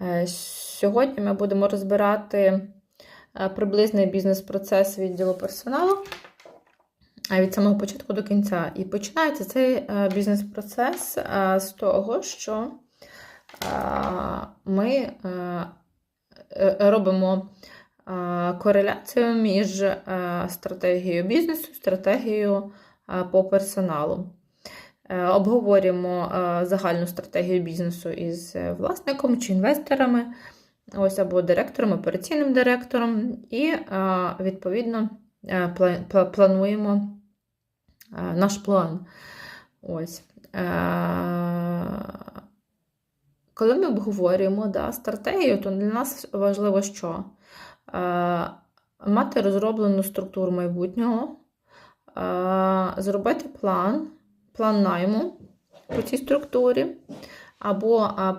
Е, Сьогодні ми будемо розбирати е, приблизний бізнес-процес відділу персоналу е, від самого початку до кінця. І починається цей бізнес-процес з того, що ми робимо кореляцію між стратегією бізнесу, стратегією по персоналу. Е, Обговорюємо е, загальну стратегію бізнесу із е, власником чи інвесторами, ось або директором, операційним директором, і відповідно пла- пла- плануємо наш план. Ось. Коли ми обговорюємо да, стратегію, то для нас важливо що? Мати розроблену структуру майбутнього, зробити план, план найму по цій структурі, або план.